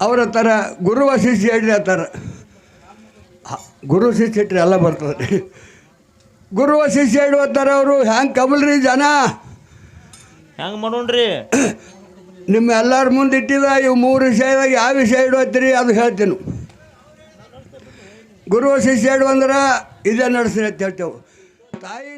ಅವರ ಥರ ಗುರು ಶಿಷ್ಯ ಹೇಳ್ರಿ ಆ ಥರ. ಗುರು ಶಿಷ್ಯ ಇಟ್ಟರೆ ಎಲ್ಲ ಬರ್ತದೆ. ಗುರು ಶಿಷ್ಯ ಇಡುವ ಥರ ಅವರು ಹ್ಯಾಂಗೆ ಕಬಲ್ರಿ ಜನ? ಹೆಂಗ್ ಮಾಡೋಣ್ರಿ? ನಿಮ್ಮ ಎಲ್ಲರ ಮುಂದೆ ಇಟ್ಟಿದ ಇವು ಮೂರು ವಿಷಯದಾಗ ಯಾವ ವಿಷಯ ಇಡುವತ್ತೀರಿ ಅದು ಹೇಳ್ತೀನಿ. ಗುರು ಶಿಷ್ಯ ಹೇಳುವಂದ್ರೆ ಇದೇ ನಡೆಸ್ರಿ ಅಂತ ಹೇಳ್ತೇವೆ. ತಾಯಿ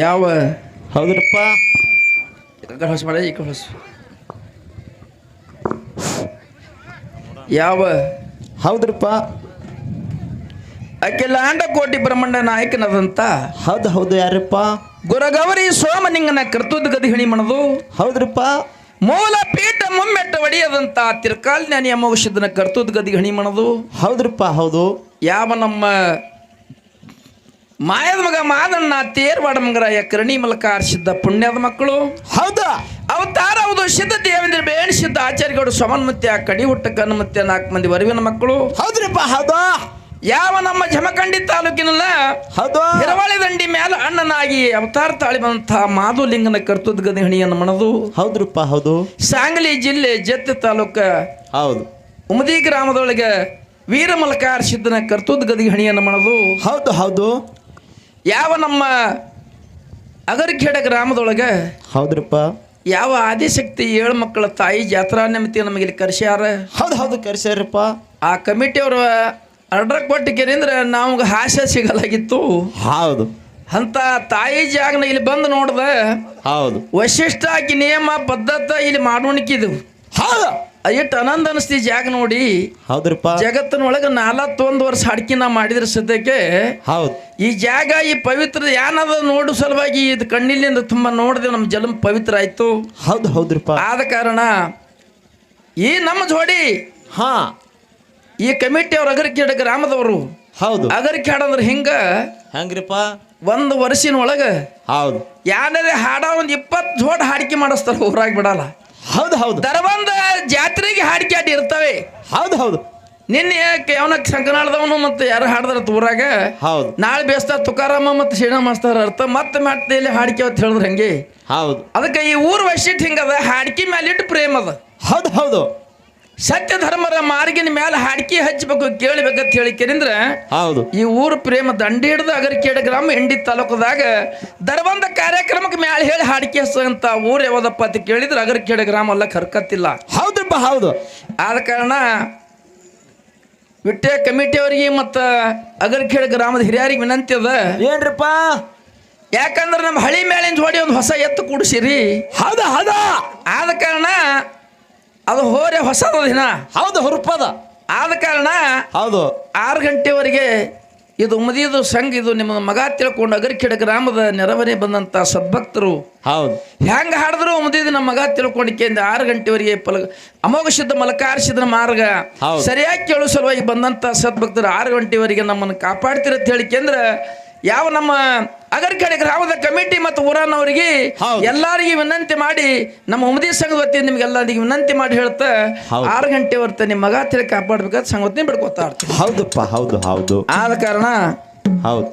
ಯಾವ? ಹೌದ್ರಪ್ಪ. ಕಡೆ ಹೊಸ ಮಾಡ ಈ ಕಡೆ ಹೊಸ. ಯಾವ? ಹೌದ್ರಪ್ಪ. ಅಖಿಲಾಂಡ ಕೋಟಿ ಬ್ರಹ್ಮಾಂಡ ನಾಯಕನದಂತ. ಹೌದು ಹೌದು ಯಾರಪ್ಪ. ಗುರಗೌರಿ ಸೋಮನಿಂಗನ ಕರ್ತುದ ಗದಿ ಹಿಣಿ ಮಣದು. ಹೌದ್ರಪ್ಪ. ಮೂಲ ಪೀಠ ಮುಮ್ಮೆಟ್ಟ ಒಡೆಯದಂತ ತಿರ್ಕಾಲ್ ಜ್ಞಾನಿ ಅಮೋಘಿಸಿದ್ದನ ಕರ್ತುದ ಗದಿ ಹಣಿ ಮಣದು. ಹೌದ್ರಪ್ಪ ಹೌದು. ಯಾವ ನಮ್ಮ ಮಾಯದ ಮಗ ಮಾದಣ್ಣ ತೇರ್ವಾಡ ಮಂಗರಾಯ ಕರ್ಣಿ ಮಲಕ ಆರಿಸಿದ್ದ ಪುಣ್ಯದ ಮಕ್ಕಳು. ಹೌದಾ? ಅವತಾರ ಹೌದು ಸಿದ್ಧ ದೇವೇಂದ್ರ ಬೇಣ ಸಿದ್ಧ ಆಚಾರ್ಯಗೌಡ ಸೋಮನ್ಮತ್ಯ ಕಡಿ ಹುಟ್ಟ ಕನ್ಮತ್ಯ ನಾಲ್ಕು ಮಂದಿ ವರವಿನ ಮಕ್ಕಳು. ಹೌದ್ರಿಪ್ಪ ಹೌದಾ? ಯಾವ ನಮ್ಮ ಜಮಖಂಡಿ ತಾಲೂಕಿನಲ್ಲ ಹೌದು? ಹಿರವಳಿ ದಂಡಿ ಮೇಲೆ ಅಣ್ಣನಾಗಿ ಅವತಾರ ತಾಳಿ ಬಂದಂತಹ ಮಾಧುಲಿಂಗನ ಕರ್ತುದ ಗದಿ ಹಣಿಯನ್ನು ಮಣದು. ಹೌದ್ರಪ್ಪ ಹೌದು. ಸಾಂಗ್ಲಿ ಜಿಲ್ಲೆ ಜತ್ತ ತಾಲೂಕ ಹೌದು. ಉಮದಿ ಗ್ರಾಮದೊಳಗೆ ವೀರಮಲಕಾರ ಸಿದ್ಧನ ಕರ್ತುದ ಗದಿ ಹಣಿಯನ್ನು ಮಣದು. ಹೌದು ಹೌದು. ಯಾವ ನಮ್ಮ ಅಗರಖೇಡ ಗ್ರಾಮದೊಳಗೆ ಹೌದ್ರಪ್ಪ. ಯಾವ ಆದಿಶಕ್ತಿ ಏಳು ಮಕ್ಕಳ ತಾಯಿ ಜಾತ್ರಾ ನಿಮಿತಿ ನಮಗೆ ಇಲ್ಲಿ ಕರೆಸ್ಯಾರ? ಹೌದು ಹೌದು ಕರ್ಸ್ಯಾರಪ್ಪ. ಆ ಕಮಿಟಿಯವರು ಆರ್ಡರ್ ಕೊಟ್ಟಿಕೆಂದ್ರೆ ನಮ್ಗೆ ಹಾಸ್ಯ ಸಿಗಲಾಗಿತ್ತು. ಹೌದು. ಅಂತ ತಾಯಿ ಜಾಗನ ಇಲ್ಲಿ ಬಂದು ನೋಡ್ದೆ ಹೌದು. ವಶಿಷ್ಠ ಆಗಿ ನಿಯಮ ಪದ್ಧತಿ ಇಲ್ಲಿ ಮಾಡೋಣಿಕಿದು ಹೌದು. ಎಷ್ಟು ಆನಂದ ಅನಿಸ್ತಿ ಜಾಗ ನೋಡಿ? ಹೌದ್ರಪ್ಪ. ಜಗತ್ತಿನೊಳಗೆ ನಾಲ್ವತ್ತೊಂದು ವರ್ಷ ಅಡಿಕೆ ನಾ ಮಾಡಿದ್ರ ಸದ್ಯಕ್ಕೆ ಹೌದು. ಈ ಜಾಗ ಈ ಪವಿತ್ರ ಏನದ ನೋಡು ಸಲುವಾಗಿ ಇದು ಕಣ್ಣಿಲಿಂದ ತುಂಬ ನೋಡಿದೆ ನಮ್ಮ ಜನ್ಮ ಪವಿತ್ರ ಆಯ್ತು. ಹೌದು ಹೌದ್ರಪ್ಪ. ಆದ ಕಾರಣ ಈ ನಮ್ಮ ಜೋಡಿ ಹಾ. ಈ ಕಮಿಟಿಯವ್ರು ಅಗರಿಕೇಡ ಗ್ರಾಮದವರು ಹೌದು. ಅಗರಿಕೇಡ ಅಂದ್ರೆ ಹಿಂಗ ಹೆಂಗ್ರಿಪ್ಪ? ಒಂದು ವರ್ಷಿನ ಒಳಗೆ ಹೌದು. ಯಾರೇ ಹಾಡ ಒಂದು ಇಪ್ಪತ್ತು ಜೋಡ್ ಹಾಡಿಕೆ ಮಾಡಿಸ್ತಾರ ಊರಾಗ ಬಿಡಲ್ಲ. ಹೌದು ಹೌದು. ದರಬಂದ ಜಾತ್ರೆಗೆ ಹಾಡಿಕೆ ಇರ್ತವೆ. ಹೌದು ಹೌದು. ನಿನ್ನೆ ಅವನ ಸಂಕನಾಳದವನು ಮತ್ತೆ ಯಾರು ಹಾಡಿದ್ರ ಊರಾಗ? ಹೌದು. ನಾಳೆ ಬೇಸ್ತ ತುಕಾರಾಮ ಮತ್ತೆ ಶ್ರೀಣ ಮಾಸ್ತಾರ ಅರ್ಥ ಮತ್ತೆ ಮತ್ತೆ ಇಲ್ಲಿ ಹಾಡಿಕೆ ಅಂತ ಹೇಳಿದ್ರೆ ಹಂಗೆ? ಹೌದು. ಅದಕ್ಕೆ ಈ ಊರ್ ವೈಶಿಷ್ಟ್ಯ ಹಿಂಗದ? ಹಾಡಿಕೆ ಮ್ಯಾಲಿಟ್ಟು ಪ್ರೇಮ ಅದ. ಹೌದು ಹೌದು. ಸತ್ಯ ಧರ್ಮರ ಮಾರ್ಗಿನ ಮೇಲೆ ಹಾಡಿಕೆ ಹಚ್ಚಬೇಕು ಕೇಳಬೇಕಂತ ಹೇಳಿ ಕೇಳಿದ್ರ ಹೌದು. ಈ ಊರು ಪ್ರೇಮ ದಂಡಿ ಹಿಡಿದು ಅಗರಿಕೇಡ ಗ್ರಾಮ ಎಂಡಿ ತಾಲೂಕದಾಗ ದರ್ಬಂದ ಕಾರ್ಯಕ್ರಮಕ್ಕೆ ಮ್ಯಾಲೆ ಹೇಳಿ ಹಾಡಿಕೆ ಹಚ್ಚಂತ ಊರು ಯಾವ್ದಪ್ಪ ಅಂತ ಕೇಳಿದ್ರೆ ಅಗರಿಕೇಡ ಗ್ರಾಮ ಅಲ್ಲ ಕರ್ಕತ್ತಿಲ್ಲ. ಹೌದಪ್ಪ ಹೌದು. ಆದ ಕಾರಣ ವಿಟ್ಟೆ ಕಮಿಟಿಯವರಿಗೆ ಮತ್ತು ಅಗರ್ಖೇಡ ಗ್ರಾಮದ ಹಿರಿಯರಿಗೆ ವಿನಂತಿ ಅದ. ಏನ್ರಪ್ಪ? ಯಾಕಂದ್ರೆ ನಮ್ಮ ಹಳಿ ಮೇಲಿಂದ ಹೊಡಿ ಒಂದು ಹೊಸ ಎತ್ತು ಕೂಡಿಸಿರಿ. ಹೌದಾ ಹೌದಾ. ಆದ ಕಾರಣ ಅದು ಹೋರೆ ಹೊಸದ ದಿನ. ಹೌದು ಹುರುಪದ. ಆದ ಕಾರಣ ಹೌದು. ಆರು ಗಂಟೆವರೆಗೆ ಇದು ಮದಿಯದು ಸಂಘ ಇದು ನಿಮ್ಮ ಮಗ ತಿಳ್ಕೊಂಡು ಅಗರಿಕೆಡ ಗ್ರಾಮದ ನೆರವನೆ ಬಂದಂತ ಸದ್ಭಕ್ತರು. ಹೌದು. ಹೆಂಗೆ ಹಾಡಿದ್ರು ಮುದಿದು ನಮ್ಮ ಮಗ ತಿಳ್ಕೊಂಡಿಕೆಂದ ಆರು ಗಂಟೆವರೆಗೆ ಪಲ ಅಮೋಘ ಸಿದ್ಧ ಮಲಕಾರಿಸಿದ ಮಾರ್ಗ. ಸರಿಯಾಗಿ ಕೇಳೋ ಸಲುವಾಗಿ ಬಂದಂತ ಸದ್ಭಕ್ತರು ಆರು ಗಂಟೆವರೆಗೆ ನಮ್ಮನ್ನು ಕಾಪಾಡ್ತಿರತ್ ಹೇಳಿಕೆಂದ್ರೆ ಯಾವ ನಮ್ಮ ಅಗರ್ಕಡೆ ಗ್ರಾಮದ ಕಮಿಟಿ ಮತ್ತು ಊರನ್ನವರಿಗೆ ಅವರಿಗೆ ಎಲ್ಲರಿಗೆ ವಿನಂತಿ ಮಾಡಿ ನಮ್ಮ ಉಮದಿ ಸಂಘದ ವತಿಯಿಂದ ನಿಮ್ಗೆಲ್ಲರಿಗೆ ವಿನಂತಿ ಮಾಡಿ ಹೇಳ್ತಾ. ಆರು ಗಂಟೆ ಹೊರತ ನಿಮ್ಮ ಮಗ ತಿಳಿ ಕಾಪಾಡ್ಬೇಕಂತ ಸಂಗತಿ ಬಿಡ್ಕೋತಾ ಇರ್ತೀವಿ. ಹೌದಪ್ಪ ಹೌದು ಹೌದು. ಆದ ಕಾರಣ ಹೌದು.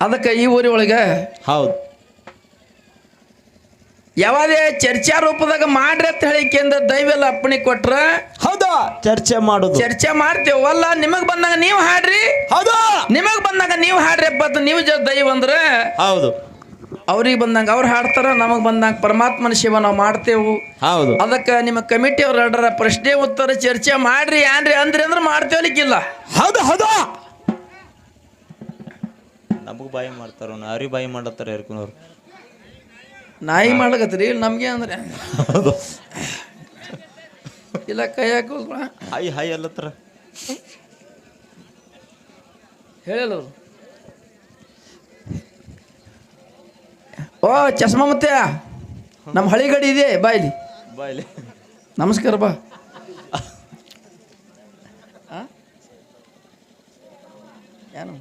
ಅದಕ್ಕೆ ಈ ಊರಿ ಒಳಗೆ ಹೌದು. ಯಾವುದೇ ಚರ್ಚಾ ರೂಪದಾಗ ಮಾಡ್ರಿ ಅಂತ ಹೇಳಿಕೆಯಿಂದ ದೈವೆಲ್ಲ ಅಪ್ಪಣೆ ಕೊಟ್ರ ಚರ್ಚೆ ಮಾಡೋದು. ಚರ್ಚೆ ಮಾಡ್ತೇವಲ್ಲ ನಿಮಗ್ ಬಂದಾಗ ನೀವು ಹಾಡ್ರಿ. ಹೌದು. ನಿಮಗ್ ಬಂದಾಗ ನೀವು ಹಾಡ್ರಿಪ್ಪ ಅಂತ ನೀವು ಜೊತೆ ದೈವ ಅಂದ್ರೆ. ಹೌದು. ಅವ್ರಿಗೆ ಬಂದಂಗ ಅವ್ರು ಹಾಡ್ತಾರ ನಮಗ್ ಬಂದಂಗ ಪರಮಾತ್ಮನ ಶಿವ ನಾವು ಮಾಡ್ತೇವು. ಹೌದು. ಅದಕ್ಕೆ ನಿಮ್ಮ ಕಮಿಟಿ ಅವ್ರು ಹಾಡ್ರ ಪ್ರಶ್ನೆ ಉತ್ತರ ಚರ್ಚೆ ಮಾಡ್ರಿ ಏನ್ರಿ ಅಂದ್ರಿ ಅಂದ್ರೆ ಮಾಡ್ತೇವಲಿಕ್ಕಿಲ್ಲ ಹೌದು ಹೌದು. ನಮಗ್ ಬಾಯಿ ಮಾಡ್ತಾರ ಅವ್ರಿ ಬಾಯಿ ಮಾಡತ್ತಾರ ಯಾರ್ಕೊನವ್ರು ನಾಯಿ ಮಾಡ್ಲಕತ್ರಿ ಇಲ್ಲಿ ನಮ್ಗೆ ಅಂದ್ರೆ. ಹೌದು. ಇಲ್ಲ ಕೈ ಹಾಕೋದು ಹಾಯ್ ಹಾಯ್ ಅಲ್ಲತ್ರ. ಹೇಳಲ್ಲ ಅವ್ರು. ಓ ಚಸ್ಮಾ ಮತ್ತೆ? ನಮ್ಮ ಹಳಿ ಗಡಿ ಇದೆ ಬಾಯ್ಲಿ ಬಾಯ್ಲಿ ನಮಸ್ಕಾರ ಬಾ. ಆ? ಏನು?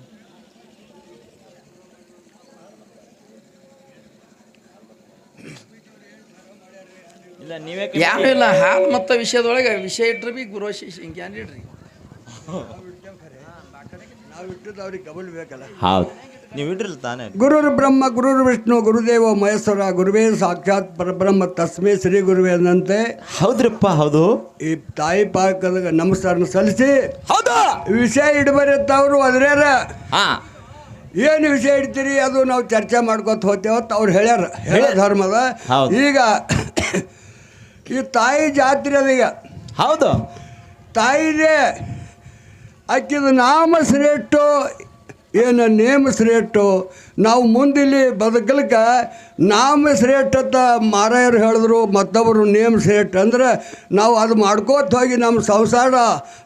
ಏನು ಇಲ್ಲ ಹಾಲು ಮತ್ತು ವಿಷಯದೊಳಗೆ ವಿಷಯ ಇಟ್ರಿ ಬಿ ಗುರು ಹಿಂಗೆ ಏನ್ ಇಡ್ರಿ ನಾವು ಇಟ್ಟದ್ದು ಅವ್ರಿಗೆ ಗಮನ ಬೇಕಲ್ಲ ಹೌದು. ನೀವು ಇಡ್ರಿಲ್ಲ ತಾನೇ? ಗುರುರ್ ಬ್ರಹ್ಮ ಗುರುರ್ ವಿಷ್ಣು ಗುರುದೇವ ಮಹೇಶ್ವರ ಗುರುವೇ ಸಾಕ್ಷಾತ್ ಪರಬ್ರಹ್ಮ ತಸ್ಮೇ ಶ್ರೀ ಗುರುವೇ ಅಂದಂತೆ ಹೌದ್ರಪ್ಪ ಹೌದು. ಈ ತಾಯಿ ಪಾಕದ ನಮಸ್ಕಾರ ಸಲ್ಲಿಸಿ ಹೌದು. ವಿಷಯ ಇಡಬರತ್ತವ್ರು ಅದ್ರ್ಯಾರ. ಹಾ. ಏನು ವಿಷಯ ಇಡ್ತೀರಿ ಅದು ನಾವು ಚರ್ಚೆ ಮಾಡ್ಕೊತ ಹೋಗ್ತೇವತ್ತು ಅವ್ರು ಹೇಳ್ಯಾರ. ಹೇಳ ಧರ್ಮದ. ಈಗ ಈ ತಾಯಿ ಜಾತ್ರೆ ಅದೀಗ ಹೌದು. ತಾಯಿದೆ ಆಕಿದ ನಾಮ ಶ್ರೇಷ್ಠು ಏನು ನೇಮ ಶ್ರೇಷ್ಠು. ನಾವು ಮುಂದಿಲ್ಲಿ ಬದುಕಲಿಕ್ಕೆ ನಾಮ ಶ್ರೇಷ್ಠತ ಮಾರಾಯರು ಹೇಳಿದ್ರು ಮತ್ತೊಬ್ಬರು ನೇಮ ಶ್ರೇಷ್ಠ ಅಂದ್ರೆ ನಾವು ಅದು ಮಾಡ್ಕೋತ ಹೋಗಿ ನಮ್ಮ ಸಂಸಾರ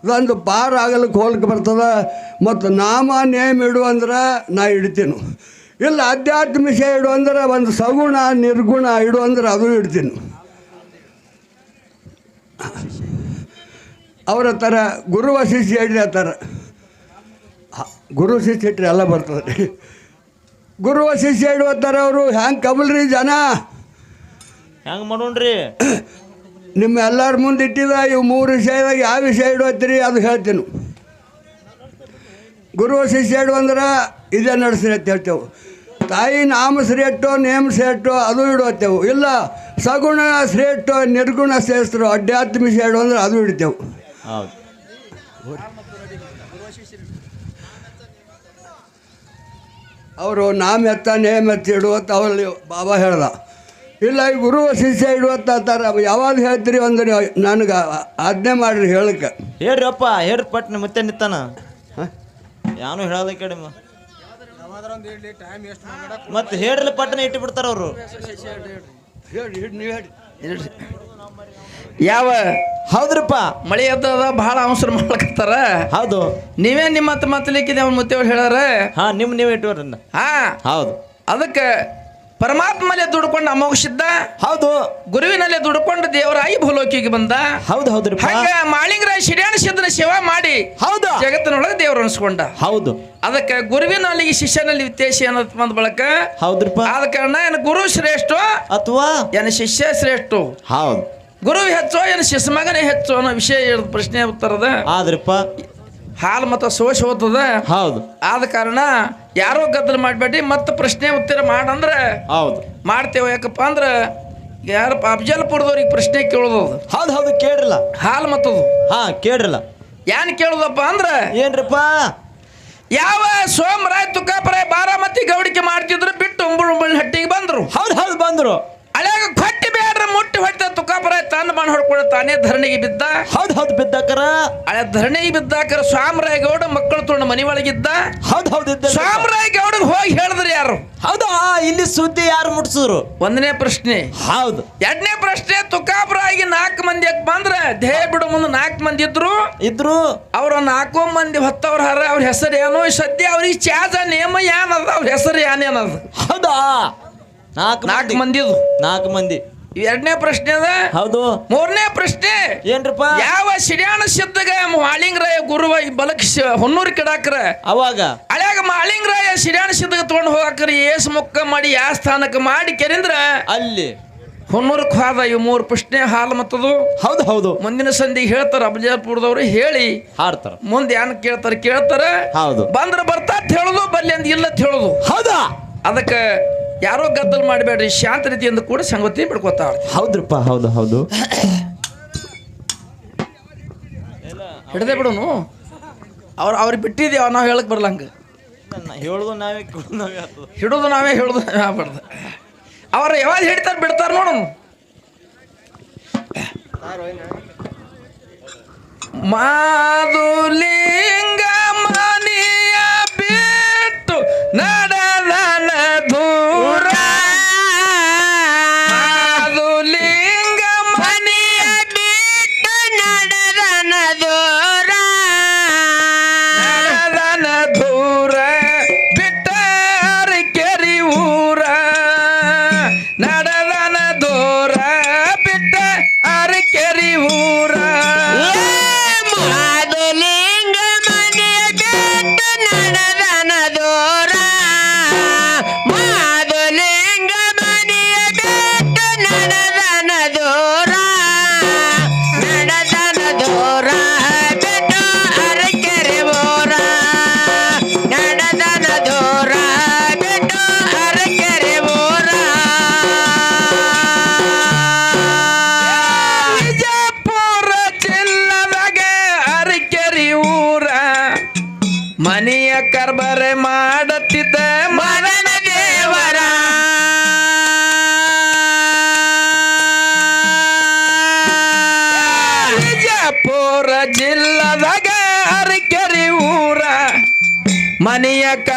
ಒಂದು ಪಾರ ಆಗಲಿಕ್ಕೆ ಹೋಗ್ಲಿಕ್ಕೆ ಬರ್ತದೆ. ಮತ್ತು ನಾಮ ನೇಮ್ ಇಡು ಅಂದ್ರೆ ನಾ ಇಡ್ತೀನಿ. ಇಲ್ಲ ಅಧ್ಯಾತ್ಮ ವಿಷಯ ಇಡು ಅಂದ್ರೆ ಒಂದು ಸಗುಣ ನಿರ್ಗುಣ ಇಡು ಅಂದ್ರೆ ಅದು ಇಡ್ತೀನಿ. ಅವರ ಥರ ಗುರು ಶಿಷ್ಯ ಹೇಳ್ರಿ ಆ ಥರ ಗುರು ಶಿಷ್ಯ ಇಟ್ಟರೆ ಎಲ್ಲ ಬರ್ತದೆ. ಗುರುವ ಶಿಷ್ಯ ಇಡುವ ಥರ ಅವರು ಹ್ಯಾಂಗೆ ಕಬಲ್ರಿ ಜನ? ಹೆಂಗ್ ಮಾಡೋಣ್ರಿ? ನಿಮ್ಮ ಎಲ್ಲರ ಮುಂದೆ ಇಟ್ಟಿದ ಇವು ಮೂರು ವಿಷಯದಾಗ ಯಾವ ವಿಷಯ ಇಡುವತ್ತೀರಿ ಅದು ಹೇಳ್ತೀನಿ. ಗುರು ಶಿಷ್ಯ ಇಡು ಅಂದ್ರೆ ಇದೇ ನಡೆಸ್ರಿ ಅಂತ ಹೇಳ್ತೇವೆ. ತಾಯಿ ನಾಮ ಶ್ರೇಷ್ಠು ನೇಮ ಶ್ರೇಷ್ಠು ಅದು ಇಡುವತ್ತೇವು ಇಲ್ಲ ಸಗುಣ ಶ್ರೇಷ್ಠ ನಿರ್ಗುಣ ಶ್ರೇಷ್ಠರು ಅಧ್ಯಾತ್ಮ ಶೇಡು ಇಡು ಅಂದ್ರೆ ಅದು ಇಡ್ತೇವೆ ಹೌದು. ಅವರು ನಾಮ ಎತ್ತ ನೇಮ ಎತ್ತ ಇಡುವತ್ತ ಅವರಲ್ಲಿ ಬಾಬಾ ಹೇಳ್ದ ಇಲ್ಲ ಈ ಗುರು ಶಿಷ್ಯ ಇಡುವತ್ತ ಅಂತಾರೆ. ಯಾವಾಗ ಹೇಳ್ತೀರಿ ಅಂದ್ರೆ ನನಗೆ ಆಜ್ಞೆ ಮಾಡ್ರಿ ಹೇಳಕ್ಕೆ. ಹೇಳ್ರಪ್ಪ ಹೇಳ್ರಿ ಪಟ್ನೆ ಮತ್ತೆ ನಿತ್ತಾನ ಯಾನು ಹೇಳಲ್ಲ ಕಡಿಮೆ ಮತ್ತೆ ಹೇಳ್ರಲ್ಲ ಪಟ್ಟಣ ಇಟ್ಟು ಬಿಡ್ತಾರ ಅವರು ಹೇಳಿ ನೀವು ಹೇಳಿ. ಯಾವ ಹೌದ್ರಪ್ಪ. ಮಳೆ ಎದ್ದದ ಬಹಳ ಅವಸರ ಮಾಡ್ಕತ್ತಾರ. ಹೌದು. ನೀವೇ ನಿಮ್ಮ ಹತ್ತು ಮಾತಲಿಕ್ಕಿದೆ ಅವ್ನ ಮುತ್ತೇವ್ ಹೇಳ್ಯಾರ ಹಾ ನಿಮ್ ನೀವು ಇಟ್ಟುವ್ರಿ ಹಾ. ಹೌದು. ಅದಕ್ಕೆ ಪರಮಾತ್ಮಲ್ಲೇ ದುಡ್ಕೊಂಡು ಅಮೋಘಿಸಿದ್ದ? ಹೌದು. ಗುರುವಿನಲ್ಲಿ ದುಡ್ಕೊಂಡು ದೇವರಾಯಿ ಭೂಲೋಕಿಗೆ ಬಂದ? ಹೌದು ಹೌದು ಹಂಗ ಮಾಳಿಂಗರಾಯ ಶಿಡ್ಯಾಣ ಸಿದ್ಧನ ಸೇವಾ ಮಾಡಿ ಹೌದು. ಜಗತ್ತಿನೊಳಗೆ ದೇವ್ರು ಅನ್ಸ್ಕೊಂಡ. ಹೌದು. ಅದಕ್ಕೆ ಗುರುವಿನಲ್ಲಿ ಶಿಷ್ಯನಲ್ಲಿ ವ್ಯತ್ಯಾಸ ಏನಂತ ಬಂದ ಬಳಕ? ಹೌದ್ರಪ್ಪ ಆದ ಕಾರಣ ಏನು ಗುರು ಶ್ರೇಷ್ಠ? ಅಥವಾ? ಏನು ಶಿಷ್ಯ ಶ್ರೇಷ್ಠ? ಹೌದು. ಗುರು ಹೆಚ್ಚು ಏನು ಶಿಷ್ಯ ಮಗನೇ ಹೆಚ್ಚು ಅನ್ನೋ ವಿಷಯ ಪ್ರಶ್ನೆ ಉತ್ತರದ. ಆದ್ರಪ್ಪ. ಹಾಲು ಮತ್ತು ಸೋಶ ಹೋಗ್ತದ ಹೌದು. ಆದ ಕಾರಣ ಯಾರೋ ಗದ್ದಲ ಮಾಡಬೇಡಿ ಮತ್ತೆ ಪ್ರಶ್ನೆ ಉತ್ತರ ಮಾಡಂದ್ರೆ ಹೌದು. ಮಾಡ್ತೇವೆ. ಯಾಕಪ್ಪ ಅಂದ್ರೆ ಯಾರು ಅಫಜಲ್ಪುರದವ್ರಿಗೆ ಪ್ರಶ್ನೆ ಕೇಳೋದು ಅದು. ಹೌದು ಹೌದು ಕೇಳ್ರಲ್ಲ. ಹಾಲು ಮತ್ತದು. ಹಾ ಕೇಳ್ರಲ್ಲ. ಏನ್ ಕೇಳೋದಪ್ಪ ಅಂದ್ರೆ ಏನ್ರಪ್ಪ? ಯಾವ ಸೋಮರಾಯ್ ತುಕಾಪರಾಯ್ ಬಾರಾಮತಿ ಗೌಡಿಕೆ ಮಾಡ್ತಿದ್ರು ಬಿಟ್ಟು ಉಂಬಳು ಉಂಬುಳ್ ಹಟ್ಟಿಗೆ ಬಂದ್ರು. ಹೌದು ಹೌದು ಬಂದ್ರು. ಅಲ್ಯಾಗ ಕೊಟ್ಟಿ ಮುಟ್ಟಿ ಹೊಟ್ಟೆ ತುಕಾಪುರ ತನ್ನ ಬಾಣ ಹೊಡ್ಕೊಂಡು ತಾನೇ ಧರಣಿಗೆ ಬಿದ್ದ. ಹೌದು ಹೌದು ಬಿದ್ದಾಕರ. ಅಳೆ ಧರಣಿಗೆ ಬಿದ್ದಾಕರ ಸ್ವಾಮರಾಯ ಗೌಡ ಮಕ್ಕಳು ತೊಗೊಂಡು ಮನಿ ಒಳಗಿದ್ದ ಹೌದ್ ಹೌದ್ ಇದ್ದ ಸ್ವಾಮರಾಯ ಗೌಡಗೆ ಹೋಗಿ ಹೇಳಿದ್ರು ಯಾರು? ಹೌದು? ಇಲ್ಲಿ ಸುದ್ದಿ ಯಾರು ಮುಟ್ಸಿದ್ರು ಒಂದನೇ ಪ್ರಶ್ನೆ. ಹೌದು. ಎರಡನೇ ಪ್ರಶ್ನೆ ತುಕಾಪುರಾಗಿ ನಾಲ್ಕು ಮಂದಿ ಬಂದ್ರೆ ಬಂದ್ರ? ದೇಹ ಬಿಡೋ ಮುಂದೆ ನಾಲ್ಕು ಮಂದಿ ಇದ್ರು. ಇದ್ರು. ಅವ್ರ ನಾಲ್ಕು ಮಂದಿ ಹೊತ್ತವ್ರ ಹರ ಅವ್ರ ಹೆಸರು ಏನು? ಸದ್ಯ ಅವ್ರಿಗೆ ಚಾಜ ನೇಮ ಏನದ ಅವ್ರ ಹೆಸರು ಏನೇನದ ಹೌದಾ? ನಾಲ್ಕು ನಾಲ್ಕು ಮಂದಿ. ಮಂದಿದು ನಾಲ್ಕು ಮಂದಿ. ಎರಡನೇ ಪ್ರಶ್ನೆ ಅದ? ಹೌದು. ಮೂರನೇ ಪ್ರಶ್ನೆ. ಏನ್ರಪ್ಪ? ಯಾವ ಸಿಡ್ಯಾಣ ಸಿದ್ಧಗ ಮಾಳಿಂಗರಾಯ ಗುರುವ ಬಲಕ್ಷ ಬಲಕ್ ಹೊನ್ನೂರು ಕಿಡಾಕ್ರ? ಅವಾಗ? ಅಳ್ಯಾಗ ಮಾಳಿಂಗರಾಯ ಸಿಡ್ಯಾಣ ಸಿದ್ಧಗ ತಗೊಂಡು ಹೋಗಾಕ್ರ ಏಸ್ ಮುಕ್ಕ ಮಾಡಿ ಯಾ ಸ್ಥಾನಕ್ಕೆ ಮಾಡಿ ಕೆರಿಂದ್ರ ಅಲ್ಲಿ. ಹೊನ್ನೂರಕ್ಕೆ ಹೋದ ಇವು ಮೂರು ಪ್ರಶ್ನೆ ಹಾಲು ಮತ್ತದು. ಹೌದು ಹೌದು. ಮುಂದಿನ ಸಂಧಿಗೆ ಹೇಳ್ತಾರ ಅಬ್ಜಾಪುರದವ್ರು ಹೇಳಿ. ಹಾಡ್ತಾರ. ಮುಂದೆ ಏನ್ ಕೇಳ್ತಾರ ಕೇಳ್ತಾರ. ಹೌದು. ಬಂದ್ರ ಬರ್ತಾ ಹೇಳುದು ಬಲ್ಲಿ ಅಂತ ಇಲ್ಲ ಅಂತ ಹೇಳುದು. ಹೌದಾ? ಅದಕ್ಕೆ ಯಾರೋ ಗದ್ದಲ್ ಮಾಡಬೇಡ್ರಿ ಶಾಂತ ರೀತಿಯಿಂದ ಕೂಡ ಸಂಗತಿ ಬಿಡ್ಕೋತಾ ಹೌದ್ರಪ್ಪ ಹೌದು ಹೌದು. ಹಿಡದೆ ಬಿಡೋನು ಅವ್ರು ಅವ್ರಿಗೆ ಬಿಟ್ಟಿದ್ದೇವ ನಾವು ಹೇಳಕ್ ಬರ್ಲಂಗ ಹೇಳುದು ನಾವೇ ಹಿಡೋದು ನಾವೇ ಹೇಳುದು ಆಗ್ಬಾರ್ದು. ಅವ್ರು ಯಾವಾಗ ಹಿಡಿತಾರ ಬಿಡ್ತಾರ ನೋಡು ಮಾದುಲಿಂಗ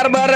ದರ್ಬಾರ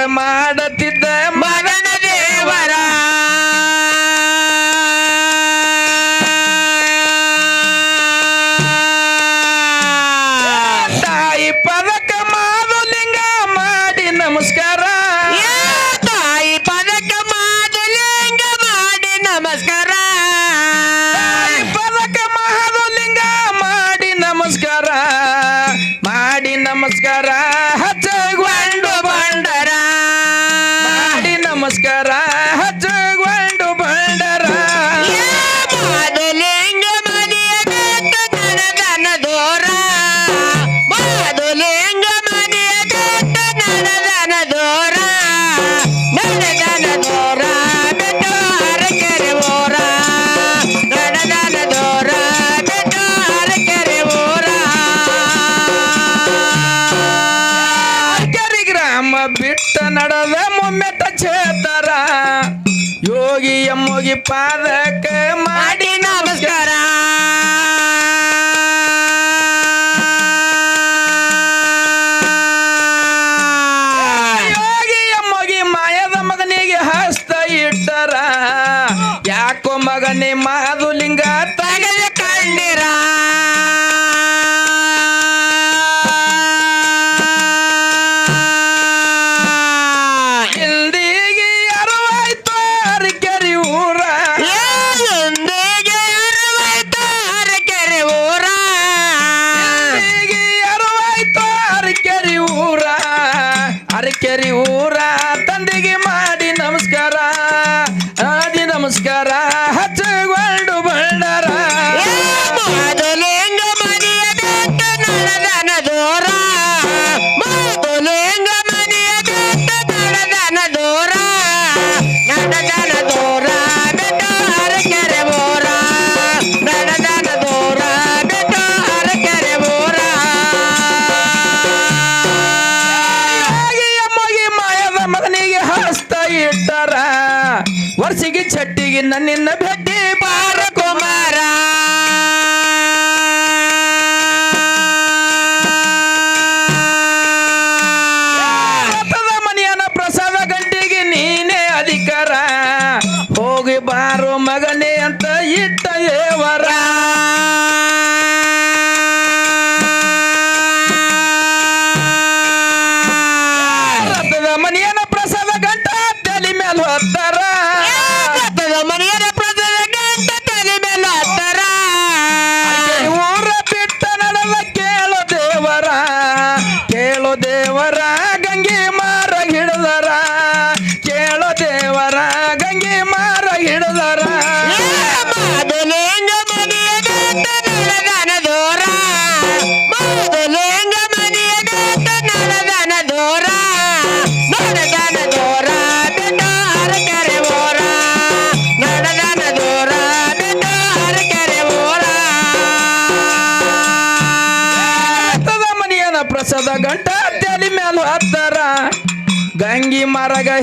ಪದಕ ಮಾಡಿ ನಮಸ್ಕಾರ. ಯೋಗಿಯ ಮಗಿ ಮಾಯದ ಮಗನಿಗೆ ಹಸ್ತ ಇಟ್ಟರ. ಯಾಕೋ ಮಗನೇ ಮಾ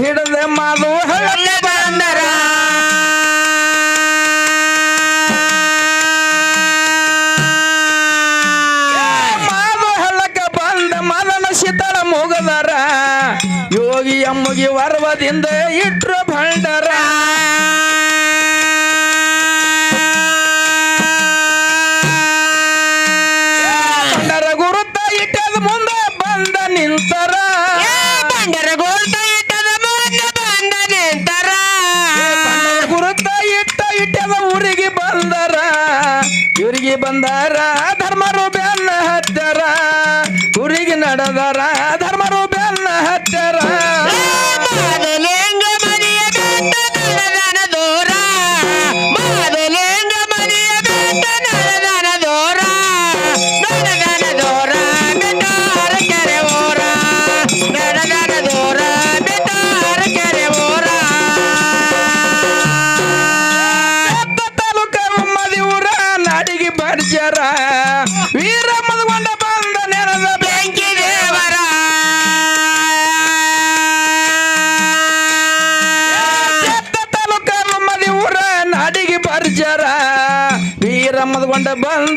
ಹಿಡಿದ ಮಾದು ಹಳ್ಳಿ ಬಂದರ. ಮಾದು ಹಳ್ಳಕ ಬಂದ ಮದನ ಶಿತಳ ಮುಗದರ. ಯೋಗಿ ಮುಗಿ ವರ್ವದಿಂದ ಇಟ್ರು ಭಂಡರ. ಜರ ವೀರ ಮದುಗೊಂಡ ಬಂದ ನೆನದ ಬೆಂಕಿ ದೇವರ ತಾಲೂಕ ಮದಿ ಊರ ನಾಡಿಗೆ ಬರ್ಜರ ವೀರ ಮದುಗೊಂಡ ಬಂದ